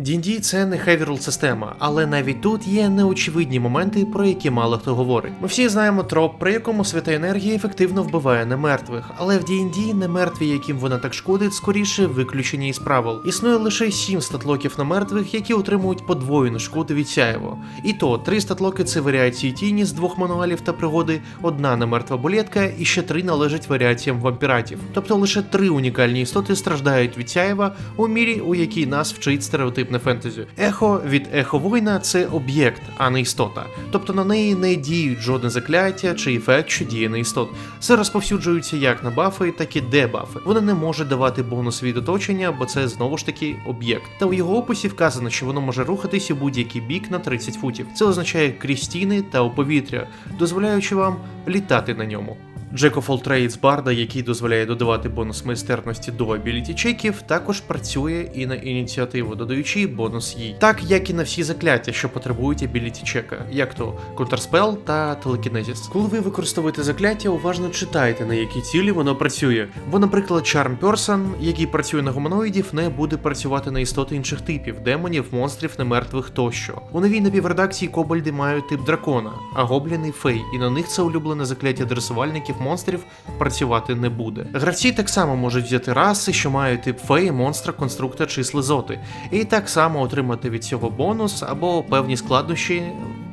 D&D – це не rule система, але навіть тут є неочевидні моменти, про які мало хто говорить. Ми всі знаємо троп, при якому свята енергія ефективно вбиває немертвих, але в D&D немертві, яким вона так шкодить, скоріше виключені із правил. Існує лише 7 статлоків на мертвих, які отримують подвоєну шкоду від сяєво. І то 3 статлоки це варіації тіні з двох мануалів та пригоди, одна немертва булетка і ще три належать варіаціям вампіратів. Тобто лише три унікальні істоти страждають від сяєва у мірі, у якій нас вчить стереотипне фентезі. Ехо від ехо воїна це об'єкт, а не істота. Тобто на неї не діють жодне закляття чи ефект, що діє на істот. Це розповсюджується як на бафи, так і дебафи. Вони не можуть давати бонус від оточення, бо це знову ж таки об'єкт. Та у його описі вказано, що воно може рухатись у будь-який бік на 30 футів. Це означає крізь стіни та у повітря, дозволяючи вам літати на ньому. Jack of all Trades Барда, який дозволяє додавати бонус майстерності до абіліті чеків, також працює і на ініціативу, додаючи бонус їй. Так як і на всі закляття, що потребують абіліті чека, як то Counterspell та телекінезіс. Коли ви використовуєте закляття, уважно читайте, на які цілі воно працює. Бо, наприклад, Charm Person, який працює на гуманоїдів, не буде працювати на істоти інших типів, демонів, монстрів, немертвих тощо. У новій напівредакції кобальди мають тип дракона, а гобліни фей, і на них це улюблене закляття дресувальників монстрів працювати не буде. Гравці так само можуть взяти раси, що мають тип феї, монстра, конструкта чи слизоти, і так само отримати від цього бонус або певні складнощі.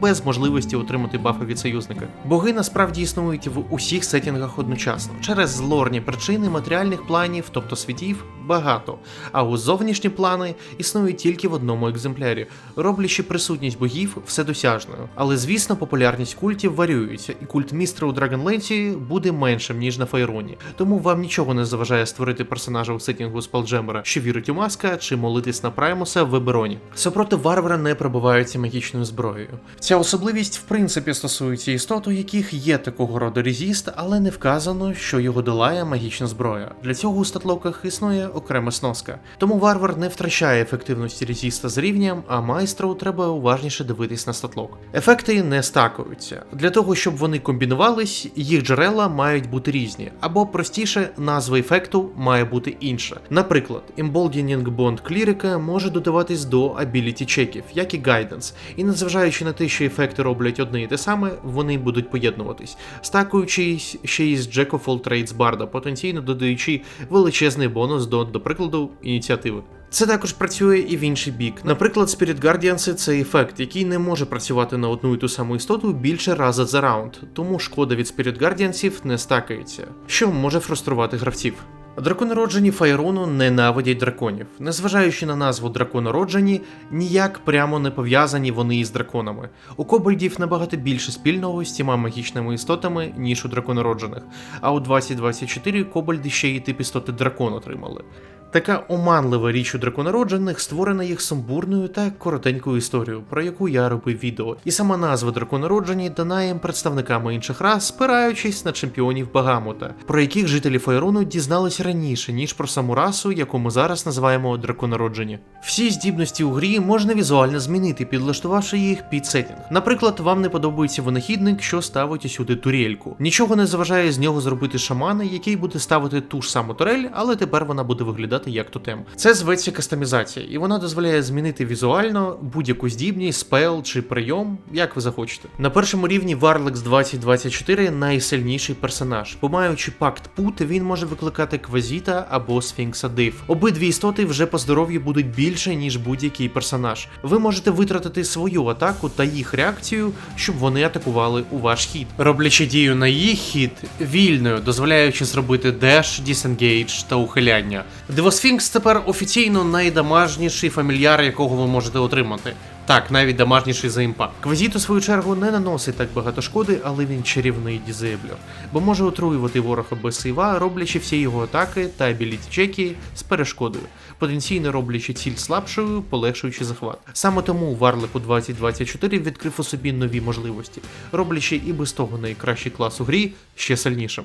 Без можливості отримати бафи від союзника. Боги насправді існують в усіх сетінгах одночасно. Через злорні причини матеріальних планів, тобто світів, багато. А у зовнішні плани існують тільки в одному екземплярі, роблячи присутність богів вседосяжною. Але звісно, популярність культів варіюється, і культ містра у Драгонленсі буде меншим, ніж на Фейроні. Тому вам нічого не заважає створити персонажа у сетінгу Спалджемера, що вірить у маска, чи молитись на Праймуса в Вебероні. Супроти варвара не пробиваються магічною зброєю. Ця особливість в принципі стосується істот, у яких є такого роду резіст, але не вказано, що його долає магічна зброя. Для цього у статлоках існує окрема сноска. Тому варвар не втрачає ефективності резіста з рівнем, а майстру треба уважніше дивитись на статлок. Ефекти не стакуються. Для того, щоб вони комбінувались, їх джерела мають бути різні, або простіше, назва ефекту має бути інша. Наприклад, Emboldening Bond клірика може додаватись до ability чеків, як і Guidance, і незважаючи на те, що ефекти роблять одне і те саме, вони будуть поєднуватись, стакуючись ще із Jack of all Trades Барда, потенційно додаючи величезний бонус до, до прикладу, ініціативи. Це також працює і в інший бік. Наприклад, Spirit Guardians – це ефект, який не може працювати на одну і ту саму істоту більше раза за раунд, тому шкода від Spirit Guardians не стакається, що може фруструвати гравців. Драконароджені Файрону ненавидять драконів. Незважаючи на назву драконароджені, ніяк прямо не пов'язані вони із драконами. У кобальдів набагато більше спільного з цими магічними істотами, ніж у драконароджених. А у 2024 кобальди ще й тип істоти дракон отримали. Така оманлива річ у драконароджених створена їх сумбурною та коротенькою історією, про яку я робив відео. І сама назва драконароджені дана їм представниками інших рас, спираючись на чемпіонів Багамута, про яких жителі Фаєрону дізнались раніше, ніж про саму расу, яку ми зараз називаємо драконароджені. Всі здібності у грі можна візуально змінити, підлаштувавши їх під сетінг. Наприклад, вам не подобається винахідник, що ставить усюди турельку. Нічого не заважає з нього зробити шамана, який буде ставити ту ж саму турель, але тепер вона буде виглядати як тотем. Це зветься кастомізація, і вона дозволяє змінити візуально будь-яку здібність, спел чи прийом, як ви захочете. На першому рівні Warlex 2024 найсильніший персонаж. Бо маючи пакт пут, він може викликати квазіта або сфінкса див. Обидві істоти вже по здоров'ю будуть більше, ніж будь-який персонаж. Ви можете витратити свою атаку та їх реакцію, щоб вони атакували у ваш хід, роблячи дію на їх хід вільною, дозволяючи зробити деш, дісенгейдж та ухиляння. Дивосфінкс тепер офіційно найдамажніший фамільяр, якого ви можете отримати. Так, навіть дамажніший за імпа. Квазіт, у свою чергу, не наносить так багато шкоди, але він чарівний дізейблер, бо може отруювати ворога без сейва, роблячи всі його атаки та чеки з перешкодою, потенційно роблячи ціль слабшою, полегшуючи захват. Саме тому Варлику 2024 відкрив у собі нові можливості, роблячи і без того найкращий клас у грі ще сильнішим.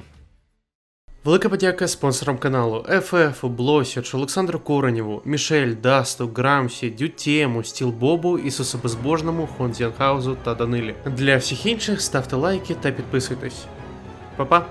Велика подяка спонсорам каналу FF, Блосіч, Олександру Коренєву, Мішель, Дасту, Грамсі, Дютєму, Стілбобу, Ісусу Безбожному, Хонзіанхаузу та Данилі. Для всіх інших ставте лайки та підписуйтесь. Па-па!